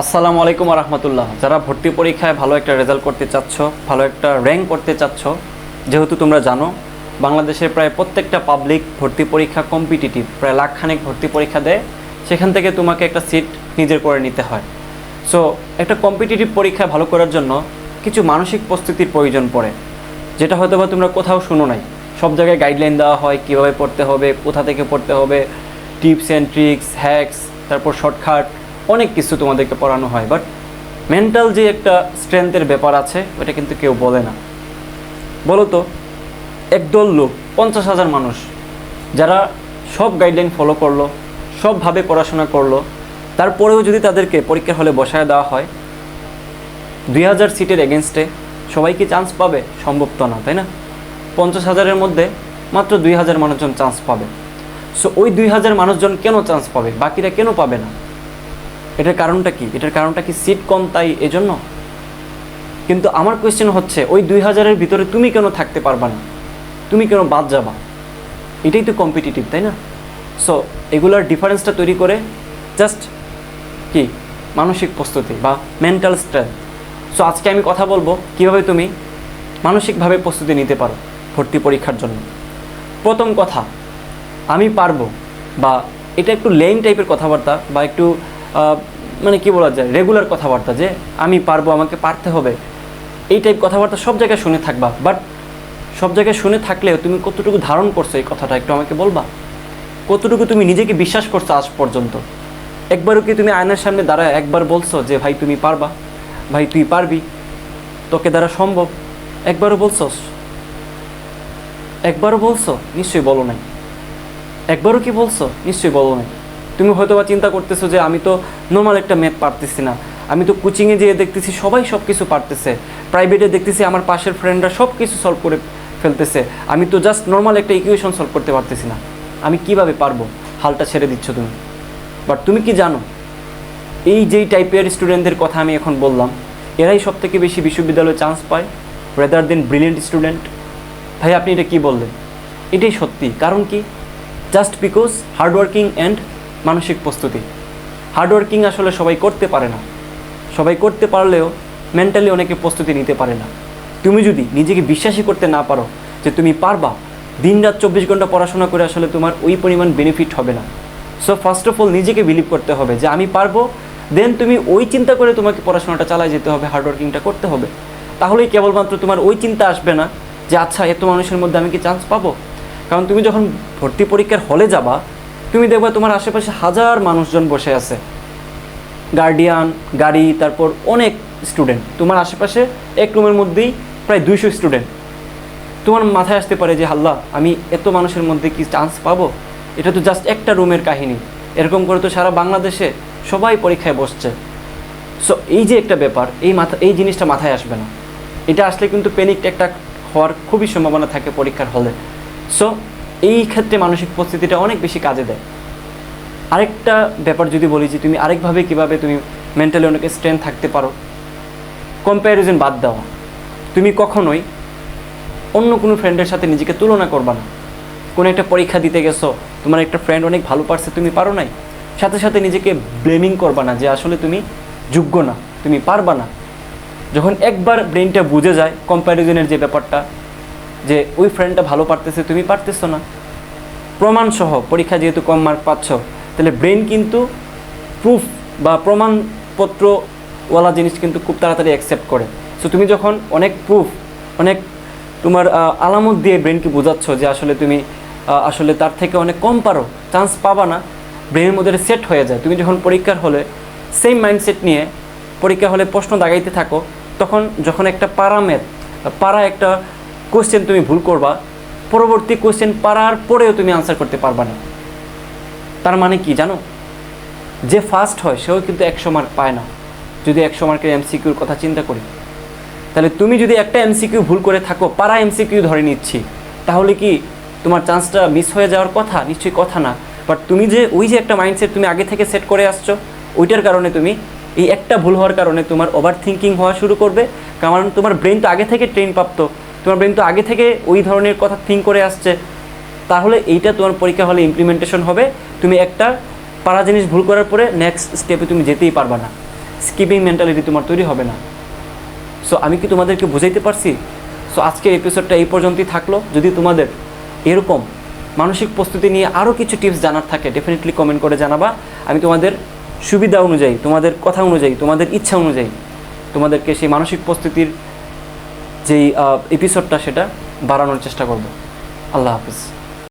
আসসালামু আলাইকুম রহমতুল্লাহ। যারা ভর্তি পরীক্ষায় ভালো একটা রেজাল্ট করতে চাচ্ছ, ভালো একটা র্যাঙ্ক করতে চাচ্ছ, যেহেতু তোমরা জানো, বাংলাদেশের প্রায় প্রত্যেকটা পাবলিক ভর্তি পরীক্ষা কম্পিটিটিভ, প্রায় লাখখানেক ভর্তি পরীক্ষা দেয়, সেখান থেকে তোমাকে একটা সিট নিজের করে নিতে হয়। সো একটা কম্পিটিটিভ পরীক্ষা ভালো করার জন্য কিছু মানসিক প্রস্তুতির প্রয়োজন পড়ে, যেটা হয়তো বা তোমরা কোথাও শুনো নাই। সব জায়গায় গাইডলাইন দেওয়া হয়, কীভাবে পড়তে হবে, কোথা থেকে পড়তে হবে টিপস অ্যান্ড ট্রিক্স হ্যাক্স তারপর শর্টকাট অনেক কিছু তোমাদেরকে পড়ানো হয় বাট মেন্টাল যে একটা স্ট্রেংথের ব্যাপার আছে ওটা কিন্তু কেউ বলে না। বলো তো একদল লোক, পঞ্চাশ হাজার মানুষ, যারা সব গাইডলাইন ফলো করল, সবভাবে পড়াশোনা করল, তারপরেও যদি তাদেরকে পরীক্ষার হলে বসায় দেওয়া হয়, দুই হাজার সিটের এগেনস্টে সবাই কি চান্স পাবে? সম্ভব তো না, তাই না? পঞ্চাশ হাজারের মধ্যে মাত্র দুই হাজার মানুষজন চান্স পাবে। সো ওই দুই হাজার মানুষজন কেন চান্স পাবে? বাকিরা কেন পাবে না? এটার কারণটা কি? এটার কারণটা কি সিট কম তাই এজন্য? কিন্তু আমার কোয়েশ্চেন হচ্ছে, ওই দুই হাজারের ভিতরে তুমি কেন থাকতে পারবা না? তুমি কেন বাদ যাবা? এটাই তো কম্পিটিটিভ তাই না? সো এগুলার ডিফারেন্সটা তৈরি করে জাস্ট কি? মানসিক প্রস্তুতি বা মেন্টাল স্ট্রেংথ সো আজকে আমি কথা বলব কীভাবে তুমি মানসিকভাবে প্রস্তুতি নিতে পারো ভর্তি পরীক্ষার জন্য। প্রথম কথা, আমি পারব বা এটা একটু লেন টাইপের কথাবার্তা বা একটু মানে কি বলা যায় রেগুলার কথাবার্তা যে আমি পারব, আমাকে পারতে হবে। এই টাইপ কথাবার্তা সব জায়গায় শুনে থাকবা। বাট সব জায়গায় শুনে থাকলেও তুমি কতটুকু ধারণ করছ এই কথাটা একটু আমাকে বলবা? কতটুকু তুমি নিজেকে বিশ্বাস করছ আজ পর্যন্ত? একবারও কি তুমি আয়নার সামনে দাঁড়ায় একবার বলছো যে, ভাই, তুমি পারবা। ভাই, তুই পারবি। তোকে দ্বারা সম্ভব। একবারও বলছস একবারও বলছো? নিশ্চয়ই বলো নাই। একবারও কি বলছো? নিশ্চয়ই বলো নাই। তুমি হয়তো বা চিন্তা করতেছো যে আমি তো নর্মাল একটা ম্যাথ পারতেছি না। আমি তো কোচিংয়ে যেয়ে দেখতেছি সবাই সব কিছু পারতেছে প্রাইভেটে দেখতেছি আমার পাশের ফ্রেন্ডরা সব কিছু সলভ করে ফেলতেছে। আমি তো জাস্ট নর্মাল একটা ইকুয়েশন সলভ করতে পারতেছি না। আমি কীভাবে পারব? হালটা ছেড়ে দিচ্ছ তুমি। বাট তুমি কি জানো? এই যেই টাইপের স্টুডেন্টদের কথা আমি এখন বললাম, এরাই সব থেকে বেশি বিশ্ববিদ্যালয়ে চান্স পায় রেদার দেন ব্রিলিয়েন্ট স্টুডেন্ট ভাই, আপনি এটা কি বললেন? এটাই সত্যি। কারণ কি? জাস্ট বিকজ হার্ডওয়ার্কিং অ্যান্ড মানসিক প্রস্তুতি। হার্ডওয়ার্কিং আসলে সবাই করতে পারে না। সবাই করতে পারলেও মেন্টালি অনেকে প্রস্তুতি নিতে পারে না। তুমি যদি নিজেকে বিশ্বাসই করতে না পারো যে তুমি পারবা দিন রাত চব্বিশ ঘণ্টা পড়াশোনা করে আসলে তোমার ওই পরিমাণ বেনিফিট হবে না। সো ফার্স্ট অফ অল নিজেকে বিলিভ করতে হবে যে আমি পারব দেন তুমি ওই চিন্তা করে তোমাকে পড়াশোনাটা চালায় যেতে হবে, হার্ডওয়ার্কিংটা করতে হবে। তাহলেই কেবলমাত্র তোমার ওই চিন্তা আসবে না যে আচ্ছা এত মানুষের মধ্যে আমি কি চান্স পাবো? কারণ তুমি যখন ভর্তি পরীক্ষার হলে যাবা তুমি দেখবা তোমার আশেপাশে হাজার মানুষজন বসে আছে। গার্ডিয়ান গাড়ি, তারপর অনেক স্টুডেন্ট তোমার আশেপাশে এক রুমের মধ্যেই প্রায় দুইশো স্টুডেন্ট তোমার মাথায় আসতে পারে যে হাল্লা আমি এত মানুষের মধ্যে কি চান্স পাবো? এটা তো জাস্ট একটা রুমের কাহিনী। এরকম করে তো সারা বাংলাদেশে সবাই পরীক্ষায় বসছে। সো এই যে একটা ব্যাপার, এই মাথা, এই জিনিসটা মাথায় আসবে না। এটা আসলে কিন্তু প্যানিক একটা হওয়ার খুবই সম্ভাবনা থাকে পরীক্ষার হলে। সো এই ক্ষেত্রে মানসিক প্রস্তুতিটা অনেক বেশি কাজে দেয়। আরেকটা ব্যাপার যদি বলি যে তুমি আরেকভাবে কীভাবে তুমি মেন্টালি অনেক স্ট্রেংথ থাকতে পারো কম্প্যারিজন বাদ দেওয়া তুমি কখনোই অন্য কোনো ফ্রেন্ডের সাথে নিজেকে তুলনা করবা না। কোনো একটা পরীক্ষা দিতে গেছো, তোমার একটা ফ্রেন্ড অনেক ভালো পারছে, তুমি পারো নাই। সাথে সাথে নিজেকে ব্লেমিং করবা না যে আসলে তুমি যোগ্য না, তুমি পারবা না। যখন একবার ব্রেনটা বুঝে যায় কম্প্যারিজনের যে ব্যাপারটা যে ওই ফ্রেন্ডটা ভালো পারতেছে, তুমি পারতেছো না। প্রমাণসহ, পরীক্ষা যেহেতু কম মার্ক পাচ্ছ, তাহলে ব্রেন কিন্তু প্রুফ বা প্রমাণপত্রওয়ালা জিনিস কিন্তু খুব তাড়াতাড়ি অ্যাকসেপ্ট করে। সো তুমি যখন অনেক প্রুফ অনেক তোমার আলামত দিয়ে ব্রেনকে বোঝাচ্ছ যে আসলে তুমি আসলে তার থেকে অনেক কম পারো চান্স পাবা না ব্রেনের মধ্যে সেট হয়ে যায়। তুমি যখন পরীক্ষার হলে সেম মাইন্ডসেট নিয়ে পরীক্ষা হলে প্রশ্ন দাগাইতে থাকো, তখন যখন একটা পারামের, পারা একটা কোশ্চেন তুমি ভুল করবা, পরবর্তী কোশ্চেন পারার পরেও তুমি আনসার করতে পারবা না। তার মানে কি জানো? যে ফার্স্ট হয়, সেও কিন্তু একশো মার্ক পায় না। যদি একশো মার্কের এমসিকিউর কথা চিন্তা করি, তাহলে তুমি যদি একটা এমসিকিউ ভুল করে থাকো, পারা এমসিকিউ ধরে নিচ্ছি, তাহলে কি তোমার চান্সটা মিস হয়ে যাওয়ার কথা? নিশ্চয়ই কথা না। বাট তুমি যে, ওই যে একটা মাইন্ডসেট তুমি আগে থেকে সেট করে আসছো, ওইটার কারণে তুমি, এই একটা ভুল হওয়ার কারণে তোমার ওভার থিঙ্কিং হওয়া শুরু করবে। কারণ তোমার ব্রেন তো আগে থেকে ট্রেন প্রাপ্ত তোমার ব্রেন তো আগে থেকে ওই ধরনের কথা থিঙ্ক করে আসছে। তাহলে এইটা তোমার পরীক্ষা হলে ইমপ্লিমেন্টেশন হবে। তুমি একটা পারা জিনিস ভুল করার পরে নেক্সট স্টেপে তুমি যেতেই পারবা না। স্কিপিং মেন্টালিটি তোমার তৈরি হবে না। সো আমি কি তোমাদেরকে বুঝাইতে পারছি? সো আজকের এপিসোডটা এই পর্যন্তই থাকল। যদি তোমাদের এরকম মানসিক প্রস্তুতি নিয়ে আরও কিছু টিপস জানার থাকে ডেফিনেটলি কমেন্ট করে জানাবা। আমি তোমাদের সুবিধা অনুযায়ী, তোমাদের কথা অনুযায়ী, তোমাদের ইচ্ছা অনুযায়ী তোমাদেরকে সেই মানসিক প্রস্তুতির যেই এপিসোডটা সেটা বাড়ানোর চেষ্টা করব। আল্লাহ হাফিজ।